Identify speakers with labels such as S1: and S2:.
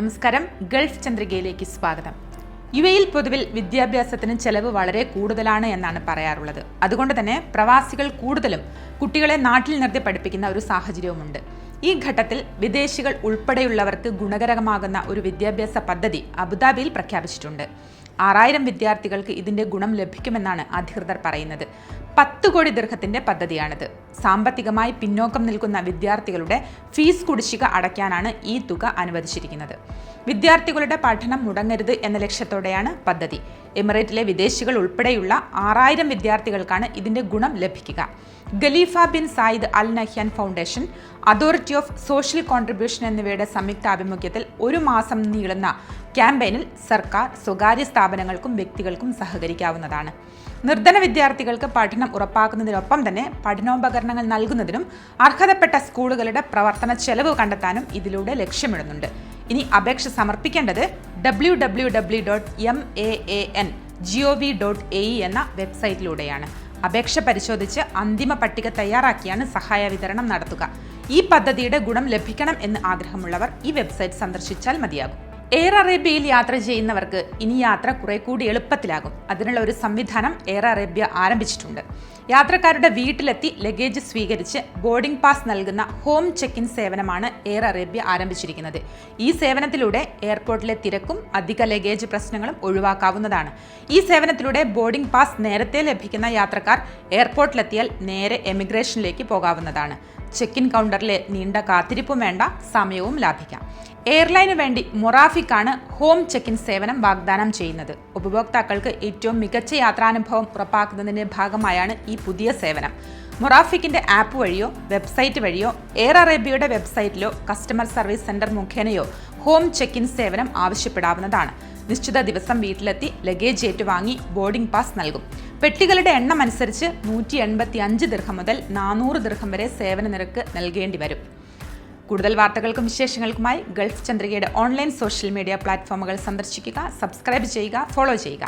S1: നമസ്കാരം. ഗൾഫ് ചന്ദ്രികയിലേക്ക് സ്വാഗതം. യു എയിൽ പൊതുവിൽ വിദ്യാഭ്യാസത്തിന് ചെലവ് വളരെ കൂടുതലാണ് എന്നാണ് പറയാറുള്ളത്. അതുകൊണ്ട് തന്നെ പ്രവാസികൾ കൂടുതലും കുട്ടികളെ നാട്ടിൽ നിർത്തി പഠിപ്പിക്കുന്ന ഒരു സാഹചര്യവുമുണ്ട്. ഈ ഘട്ടത്തിൽ വിദേശികൾ ഉൾപ്പെടെയുള്ളവർക്ക് ഗുണകരമാകുന്ന ഒരു വിദ്യാഭ്യാസ പദ്ധതി അബുദാബിയിൽ പ്രഖ്യാപിച്ചിട്ടുണ്ട്. ആറായിരം വിദ്യാർത്ഥികൾക്ക് ഇതിന്റെ ഗുണം ലഭിക്കുമെന്നാണ് അധികൃതർ പറയുന്നത്. പത്ത് കോടി ദീർഘത്തിന്റെ പദ്ധതിയാണിത്. സാമ്പത്തികമായി പിന്നോക്കം നിൽക്കുന്ന വിദ്യാർത്ഥികളുടെ ഫീസ് കുടിശ്ശിക അടയ്ക്കാനാണ് ഈ തുക അനുവദിച്ചിരിക്കുന്നത്. വിദ്യാർത്ഥികളുടെ പഠനം മുടങ്ങരുത് എന്ന ലക്ഷ്യത്തോടെയാണ് പദ്ധതി. എമിറേറ്റിലെ വിദേശികൾ ഉൾപ്പെടെയുള്ള ആറായിരം വിദ്യാർത്ഥികൾക്കാണ് ഇതിന്റെ ഗുണം ലഭിക്കുക. Khalifa bin Zayed Al Nahyan foundation authority of social contribution എന്നിവയുടെ സംയുക്താഭിമുഖ്യത്തിൽ ഒരു മാസം നീളുന്ന ക്യാമ്പയിനിൽ സർക്കാർ സ്വകാര്യ സ്ഥാപനങ്ങൾക്കും വ്യക്തികൾക്കും സഹകരിക്കാവുന്നതാണ്. നിർധന വിദ്യാർത്ഥികൾക്ക് പഠനം ഉറപ്പാക്കുന്നതിനൊപ്പം തന്നെ പഠനോപകരണങ്ങൾ നൽകുന്നതിനും അർഹതപ്പെട്ട സ്കൂളുകളുടെ പ്രവർത്തന ചെലവ് കണ്ടെത്താനും ഇതിലൂടെ ലക്ഷ്യമിടുന്നുണ്ട്. ഇനി അപേക്ഷ സമർപ്പിക്കേണ്ടത് W W W dot M A A N G O V dot A E എന്ന വെബ്സൈറ്റിലൂടെയാണ്. അപേക്ഷ പരിശോധിച്ച് അന്തിമ പട്ടിക തയ്യാറാക്കിയാണ് സഹായ വിതരണം നടത്തുക. ഈ പദ്ധതിയുടെ ഗുണം ലഭിക്കണം എന്ന് ആഗ്രഹമുള്ളവർ ഈ വെബ്സൈറ്റ് സന്ദർശിച്ചാൽ മതിയാകും. എയർ അറേബ്യയിൽ യാത്ര ചെയ്യുന്നവർക്ക് ഇനി യാത്ര കുറെ കൂടി എളുപ്പത്തിലാകും. അതിനുള്ള ഒരു സംവിധാനം എയർ അറേബ്യ ആരംഭിച്ചിട്ടുണ്ട്. യാത്രക്കാരുടെ വീട്ടിലെത്തി ലഗേജ് സ്വീകരിച്ച് ബോർഡിംഗ് പാസ് നൽകുന്ന ഹോം ചെക്ക് ഇൻ സേവനമാണ് എയർ അറേബ്യ ആരംഭിച്ചിരിക്കുന്നത്. ഈ സേവനത്തിലൂടെ എയർപോർട്ടിലെ തിരക്കും അധിക ലഗേജ് പ്രശ്നങ്ങളും ഒഴിവാക്കാവുന്നതാണ്. ഈ സേവനത്തിലൂടെ ബോർഡിംഗ് പാസ് നേരത്തെ ലഭിക്കുന്ന യാത്രക്കാർ എയർപോർട്ടിലെത്തിയാൽ നേരെ എമിഗ്രേഷനിലേക്ക് പോകാവുന്നതാണ്. ചെക്ക് ഇൻ കൗണ്ടറിലെ നീണ്ട കാത്തിരിപ്പും വേണ്ട സമയവും ലാഭിക്കാം. എയർലൈനു വേണ്ടി മൊറാഫിക്കാണ് ഹോം ചെക്ക് ഇൻ സേവനം വാഗ്ദാനം ചെയ്യുന്നത്. ഉപഭോക്താക്കൾക്ക് ഏറ്റവും മികച്ച യാത്രാനുഭവം ഉറപ്പാക്കുന്നതിന്റെ ഭാഗമായാണ് ഈ പുതിയ സേവനം. മൊറാഫിക്കിന്റെ ആപ്പ് വഴിയോ വെബ്സൈറ്റ് വഴിയോ എയർ അറേബ്യയുടെ വെബ്സൈറ്റിലോ കസ്റ്റമർ സർവീസ് സെന്റർ മുഖേനയോ ഹോം ചെക്ക് ഇൻ സേവനം ആവശ്യപ്പെടാവുന്നതാണ്. നിശ്ചിത ദിവസം വീട്ടിലെത്തി ലഗേജ് ഏറ്റുവാങ്ങി ബോർഡിംഗ് പാസ് നൽകും. പെട്ടികളുടെ എണ്ണം അനുസരിച്ച് നൂറ്റി എൺപത്തി അഞ്ച് ദീർഘം മുതൽ നാനൂറ് ദീർഘം വരെ സേവന നിരക്ക് നൽകേണ്ടി വരും. കൂടുതൽ വാർത്തകൾക്കും വിശേഷങ്ങൾക്കുമായി ഗൾഫ് ചന്ദ്രികയുടെ ഓൺലൈൻ സോഷ്യൽ മീഡിയ പ്ലാറ്റ്ഫോമുകൾ സന്ദർശിക്കുക സബ്സ്ക്രൈബ് ചെയ്യുക ഫോളോ ചെയ്യുക.